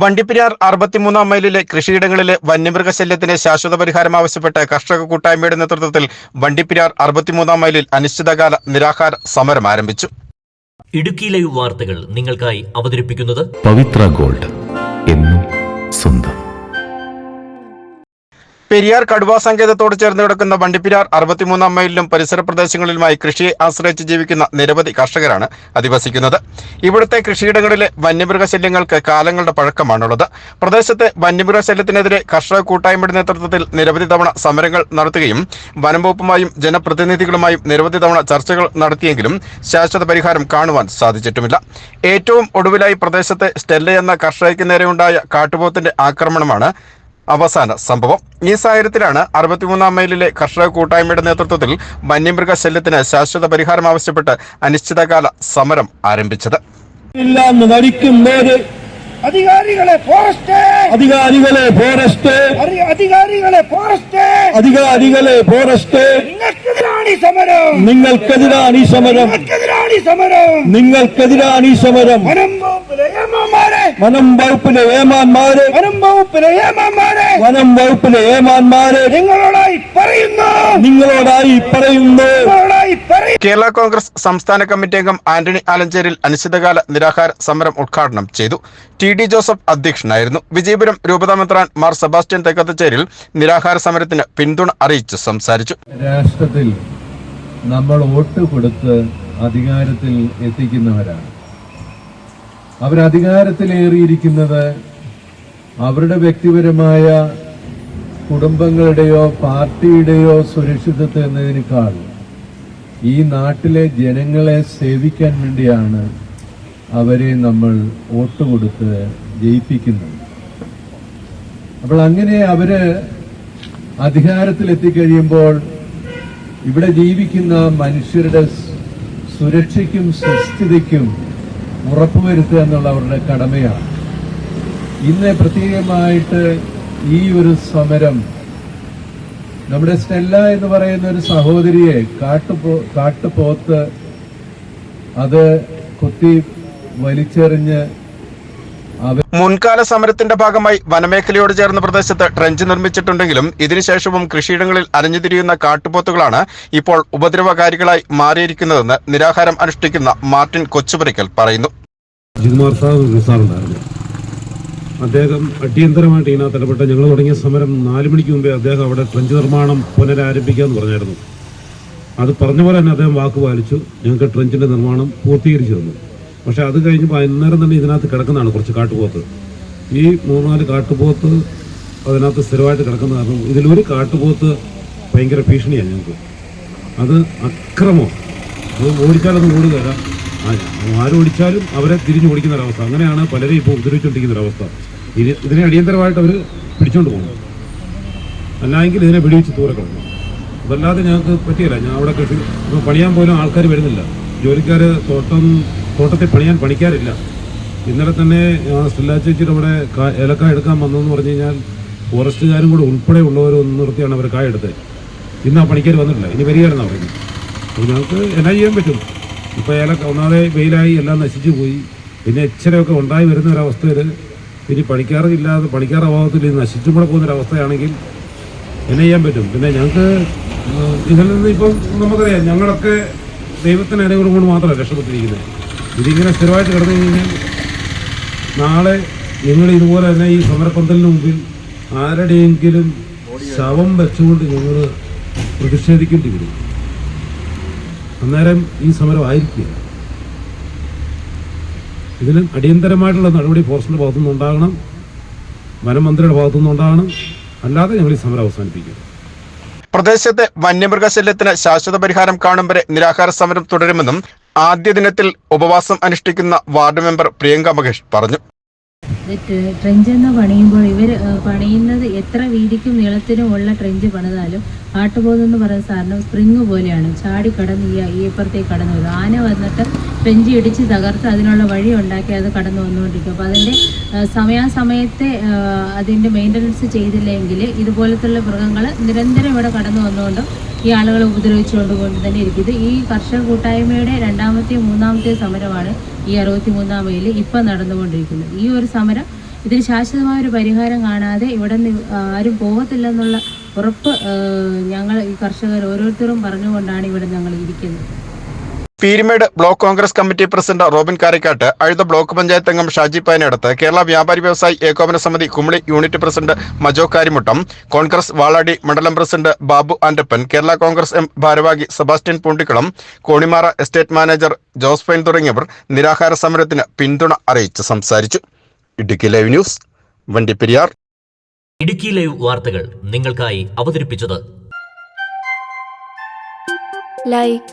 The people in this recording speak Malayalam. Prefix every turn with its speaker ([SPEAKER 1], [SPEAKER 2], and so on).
[SPEAKER 1] വണ്ടിപ്പെരിയാർ അറുപത്തിമൂന്നാം മൈലിലെ കൃഷിയിടങ്ങളിലെ വന്യമൃഗശല്യത്തിന് ശാശ്വത പരിഹാരം ആവശ്യപ്പെട്ട് കർഷക കൂട്ടായ്മയുടെ നേതൃത്വത്തിൽ വണ്ടിപ്പെരിയാർ അറുപത്തിമൂന്നാം മൈലിൽ അനിശ്ചിതകാല നിരാഹാര സമരം ആരംഭിച്ചു.
[SPEAKER 2] ഇടുക്കി ലൈവ് വാർത്തകൾ നിങ്ങൾക്കായി അവതരിപ്പിക്കുന്നത്
[SPEAKER 3] പവിത്ര ഗോൾഡ് എന്നും സ്വന്തം.
[SPEAKER 1] പെരിയാർ കടുവാ സങ്കേതത്തോട് ചേർന്ന് കിടക്കുന്ന വണ്ടിപ്പിരാർ അറുപത്തിമൂന്നാം മൈലിലും പരിസര പ്രദേശങ്ങളിലുമായി കൃഷിയെ ആശ്രയിച്ച് ജീവിക്കുന്ന നിരവധി കർഷകരാണ് അധിവസിക്കുന്നത്. ഇവിടുത്തെ കൃഷിയിടങ്ങളിലെ വന്യമൃഗശല്യങ്ങൾക്ക് കാലങ്ങളുടെ പഴക്കമാണുള്ളത്. പ്രദേശത്തെ വന്യമൃഗശല്യത്തിനെതിരെ കർഷക കൂട്ടായ്മയുടെ നേതൃത്വത്തിൽ നിരവധി തവണ സമരങ്ങൾ നടത്തുകയും വനംവകുപ്പുമായും ജനപ്രതിനിധികളുമായും നിരവധി തവണ ചർച്ചകൾ നടത്തിയെങ്കിലും ശാശ്വത പരിഹാരം കാണുവാൻ സാധിച്ചിട്ടുമില്ല. ഏറ്റവും ഒടുവിലായി പ്രദേശത്തെ സ്റ്റെല്ല എന്ന കർഷകയ്ക്ക് നേരെയുണ്ടായ കാട്ടുപോത്തിന്റെ ആക്രമണമാണ് അവസാന സംഭവം. ഈ സാഹചര്യത്തിലാണ് അറുപത്തിമൂന്നാം മൈലിലെ കർഷക കൂട്ടായ്മയുടെ നേതൃത്വത്തിൽ വന്യമൃഗശല്യത്തിന് ശാശ്വത പരിഹാരം ആവശ്യപ്പെട്ട് അനിശ്ചിതകാല സമരം ആരംഭിച്ചത്.
[SPEAKER 4] അധികാരികളെ ഫോറസ്റ്റ്.
[SPEAKER 5] അധികാരികളെ ഫോറസ്റ്റ്.
[SPEAKER 4] അധികാരികളെ ഫോറസ്റ്റ്.
[SPEAKER 5] അധികാരികളെ ഫോറസ്റ്റ്.
[SPEAKER 4] നിങ്ങൾക്കെതിരാണ് ഈ സമരം.
[SPEAKER 5] നിങ്ങൾക്കെതിരാണ് ഈ സമരം.
[SPEAKER 4] നിങ്ങൾക്കെതിരാണ് ഈ സമരം.
[SPEAKER 5] നിങ്ങൾക്കെതിരാണ് ഈ സമരം.
[SPEAKER 4] വനം വകുപ്പിലെ ഏമാന്മാരെ
[SPEAKER 5] വനം വകുപ്പിലെ ഏമാന്മാരെ
[SPEAKER 4] വനം വകുപ്പിലെ ഏമാന്മാരെ നിങ്ങളോടായി പറയുന്നു.
[SPEAKER 5] നിങ്ങളോടായി പറയുന്നു.
[SPEAKER 1] കേരള കോൺഗ്രസ് സംസ്ഥാന കമ്മിറ്റി അംഗം ആന്റണി ആലഞ്ചേരിൽ അനിശ്ചിതകാല നിരാഹാര സമരം ഉദ്ഘാടനം ചെയ്തു. ടി ഡി ജോസഫ് അധ്യക്ഷനായിരുന്നു. വിജയപുരം രൂപതാമെത്രാൻ മാർ സെബാസ്റ്റ്യൻ തെക്കത്തച്ചേരിൽ നിരാഹാര സമരത്തിന് പിന്തുണ അറിയിച്ച് സംസാരിച്ചു.
[SPEAKER 6] രാഷ്ട്രത്തിൽ നമ്മൾ വോട്ട് കൊടുത്ത് അധികാരത്തിൽ എത്തിക്കുന്നവരാണ്. അവരധികാരത്തിലേറിയിരിക്കുന്നത് അവരുടെ വ്യക്തിപരമായ കുടുംബങ്ങളുടെയോ പാർട്ടിയുടെയോ സുരക്ഷിതത്വം എന്നതിനേക്കാൾ ഈ നാട്ടിലെ ജനങ്ങളെ സേവിക്കാൻ വേണ്ടിയാണ് അവരെ നമ്മൾ വോട്ട് കൊടുത്ത് ജയിപ്പിക്കുന്നത്. അപ്പോൾ അങ്ങനെ അവർ അധികാരത്തിലെത്തിക്കഴിയുമ്പോൾ ഇവിടെ ജീവിക്കുന്ന മനുഷ്യരുടെ സുരക്ഷയ്ക്കും സുസ്ഥിതിക്കും ഉറപ്പുവരുത്തുക എന്നുള്ള അവരുടെ കടമയാണ്. ഇന്ന് പ്രത്യേകമായിട്ട് ഈ ഒരു സമരം നമ്മുടെ സ്റ്റെല്ല എന്ന് പറയുന്ന ഒരു സഹോദരിയെ കാട്ടുപോ കാട്ടുപോത്ത് അത് കൊത്തി വലിച്ചെറിഞ്ഞ്
[SPEAKER 1] മുൻകാല സമരത്തിന്റെ ഭാഗമായി വനമേഖലയോട് ചേർന്ന പ്രദേശത്ത് ട്രെഞ്ച് നിർമ്മിച്ചിട്ടുണ്ടെങ്കിലും ഇതിനുശേഷവും കൃഷിയിടങ്ങളിൽ അലഞ്ഞുതിരിയുന്ന കാട്ടുപോത്തുകളാണ് ഇപ്പോൾ ഉപദ്രവകാരികളായി മാറിയിരിക്കുന്നതെന്ന് നിരാഹാരം അനുഷ്ഠിക്കുന്ന മാർട്ടിൻ കൊച്ചുപുരയ്ക്കൽ പറയുന്നു.
[SPEAKER 7] ജികുമാർ സാർ സാറുണ്ടായിരുന്നു. അദ്ദേഹം അടിയന്തരമായിട്ട് ഇതിനകത്ത് ഇടപെട്ട് ഞങ്ങൾ തുടങ്ങിയ സമരം നാല് മണിക്ക് മുമ്പേ അദ്ദേഹം അവിടെ ട്രഞ്ച് നിർമ്മാണം പുനരാരംഭിക്കാമെന്ന് പറഞ്ഞായിരുന്നു. അത് പറഞ്ഞ പോലെ തന്നെ അദ്ദേഹം വാക്ക് പാലിച്ചു. ഞങ്ങൾക്ക് ട്രഞ്ചിന്റെ നിർമ്മാണം പൂർത്തീകരിച്ചു തന്നു പക്ഷേ അത് കഴിഞ്ഞപ്പോൾ അന്നേരം തന്നെ ഇതിനകത്ത് കിടക്കുന്നതാണ് കുറച്ച് കാട്ടുപോത്ത്. ഈ മൂന്നാൽ കാട്ടുപോത്ത് അതിനകത്ത് സ്ഥിരമായിട്ട് കിടക്കുന്ന കാരണം ഇതിലൊരു കാട്ടുപോത്ത് ഭയങ്കര ഭീഷണിയാണ് ഞങ്ങൾക്ക്. അത് അക്രമം. അത് ഓടിച്ചാലൊന്നും ഓടി ആ- ആരോടിച്ചാലും അവരെ തിരിഞ്ഞു ഓടിക്കുന്ന ഒരവസ്ഥ അങ്ങനെയാണ് പലരും ഇപ്പോൾ ഉപദ്രവിച്ചുകൊണ്ടിരിക്കുന്ന ഒരവസ്ഥ ഇത് ഇതിനെ അടിയന്തരമായിട്ട് അവർ പിടിച്ചോണ്ട് പോകണം അല്ലായെങ്കിൽ ഇതിനെ വെടിവെച്ച് കളഞ്ഞു. അതല്ലാതെ ഞങ്ങൾക്ക് പറ്റിയില്ല. ഞാൻ അവിടെ കൃഷി ഇപ്പോൾ പണിയാൻ പോലും ആൾക്കാർ വരുന്നില്ല. ജോലിക്കാർ തോട്ടം തോട്ടത്തിൽ പണിയാൻ പണിക്കാരില്ല. ഇന്നലെ തന്നെ സ്റ്റില്ലാ ചേച്ചിയുടെ അവിടെ ഏലക്കായ എടുക്കാൻ വന്നതെന്ന് പറഞ്ഞു കഴിഞ്ഞാൽ ഫോറസ്റ്റുകാരും കൂടെ ഉൾപ്പെടെ ഉള്ളവർ ഒന്ന് നിർത്തിയാണ് അവർ കായ എടുത്തത്. ഇന്ന് ആ പണിക്കാർ വന്നിട്ടില്ല. ഇനി വരികയാണെന്നാണ് പറയുന്നത്. അപ്പോൾ ഞങ്ങൾക്ക് എന്നാ ചെയ്യാൻ പറ്റും. ഇപ്പോൾ ഏലക്ക ഒന്നാമതെ വെയിലായി എല്ലാം നശിച്ചു പോയി. പിന്നെ ഇച്ചിരയൊക്കെ ഉണ്ടായി വരുന്ന ഒരവസ്ഥയിൽ ഇനി പണിക്കാറില്ലാതെ പണിക്കാർ അഭാവത്തിൽ ഇത് നശിച്ചും കൂടെ പോകുന്നൊരവസ്ഥയാണെങ്കിൽ എന്നെ ചെയ്യാൻ പറ്റും. പിന്നെ ഞങ്ങൾക്ക് ഇതിൽ നിന്ന് ഇപ്പം നമുക്കറിയാം ഞങ്ങളൊക്കെ ദൈവത്തിന് അനുകൂലം കൊണ്ട് മാത്രമല്ല രക്ഷപ്പെട്ടിരിക്കുന്നത്. ഇതിങ്ങനെ സ്ഥിരമായിട്ട് കിടന്നു കഴിഞ്ഞാൽ നാളെ നിങ്ങൾ ഇതുപോലെ തന്നെ ഈ സമരപ്പന്തലിന് മുമ്പിൽ ആരുടെയെങ്കിലും ശവം വെച്ചുകൊണ്ട് ഞങ്ങൾ പ്രതിഷേധിക്കേണ്ടി വരും. അന്നേരം ഈ സമരം ആയിരിക്കുക ഇതിന് അടിയന്തരമായിട്ടുള്ള നടപടി ഫോറസ്റ്റിന്റെ ഭാഗത്തുനിന്ന് ഉണ്ടാകണം വനമന്ത്രിയുടെ ഭാഗത്തുനിന്ന് ഉണ്ടാകണം അല്ലാതെ ഞങ്ങൾ ഈ സമരം അവസാനിപ്പിക്കും.
[SPEAKER 1] പ്രദേശത്തെ വന്യമൃഗശല്യത്തിന് ശാശ്വത പരിഹാരം കാണും വരെ നിരാഹാര സമരം തുടരുമെന്നും ആദ്യ ദിനത്തിൽ ഉപവാസം അനുഷ്ഠിക്കുന്ന വാർഡ് മെമ്പർ പ്രിയങ്ക മഹേഷ് പറഞ്ഞു.
[SPEAKER 8] ഇത് ട്രെഞ്ച് എന്ന് പണിയുമ്പോൾ ഇവർ പണിയുന്നത് എത്ര വീതിക്കും നീളത്തിനും ഉള്ള ട്രെഞ്ച് പണിതാലും ആട്ടുപോതെന്ന് പറയുന്ന സാധനം സ്പ്രിങ് പോലെയാണ്. ചാടി കടന്ന് ഈ ഇപ്പുറത്തേക്ക് കടന്നു വരും. ആന വന്നിട്ട് ട്രെഞ്ച് ഇടിച്ച് തകർത്ത് അതിനുള്ള വഴി ഉണ്ടാക്കി അത് കടന്നു വന്നുകൊണ്ടിരിക്കും. അപ്പോൾ അതിന്റെ സമയാസമയത്തെ അതിന്റെ മെയിന്റനൻസ് ചെയ്തില്ലെങ്കിൽ ഇതുപോലത്തുള്ള മൃഗങ്ങൾ നിരന്തരം ഇവിടെ കടന്നു വന്നുകൊണ്ട് ഈ ആളുകളെ ഉപദ്രവിച്ചുകൊണ്ട് കൊണ്ട് തന്നെ ഇരിക്കുന്നത് ഈ കർഷക കൂട്ടായ്മയുടെ രണ്ടാമത്തെയും മൂന്നാമത്തെയും സമരമാണ് ഈ അറുപത്തി മൂന്നാം മൈൽ ഇപ്പം നടന്നുകൊണ്ടിരിക്കുന്നത്. ഈ ഒരു സമരം ഇതിന് ശാശ്വതമായ ഒരു പരിഹാരം കാണാതെ ഇവിടെ നിന്ന് ആരും പോകത്തില്ലെന്നുള്ള ഉറപ്പ് ഞങ്ങൾ ഈ കർഷകർ ഓരോരുത്തരും പറഞ്ഞുകൊണ്ടാണ് ഇവിടെ ഞങ്ങൾ ഇരിക്കുന്നത്.
[SPEAKER 1] Peermade block Congress committee president Robin Karikkattu Azhutha block panchayat അംഗം ഷാജി പാനടുത്ത് കേരള വ്യാപാരി വ്യവസായി ഏകോപന സമിതി കുമളി യൂണിറ്റ് പ്രസിഡന്റ് മജോ കാരിമുട്ടം കോൺഗ്രസ് വാളാടി മണ്ഡലം പ്രസിഡന്റ് ബാബു ആൻഡപ്പൻ കേരള കോൺഗ്രസ് എം ഭാരവാഹി Sebastian Poondikulam Konimara estate manager Josephine തുടങ്ങിയവർ നിരാഹാര സമരത്തിന് പിന്തുണ അറിയിച്ച് സംസാരിച്ചു. Idukki live news Vandiperiyar.
[SPEAKER 2] Idukki live വാർത്തകൾ നിങ്ങൾക്കായി അവതരിപ്പിച്ചത്
[SPEAKER 9] ലൈക്ക്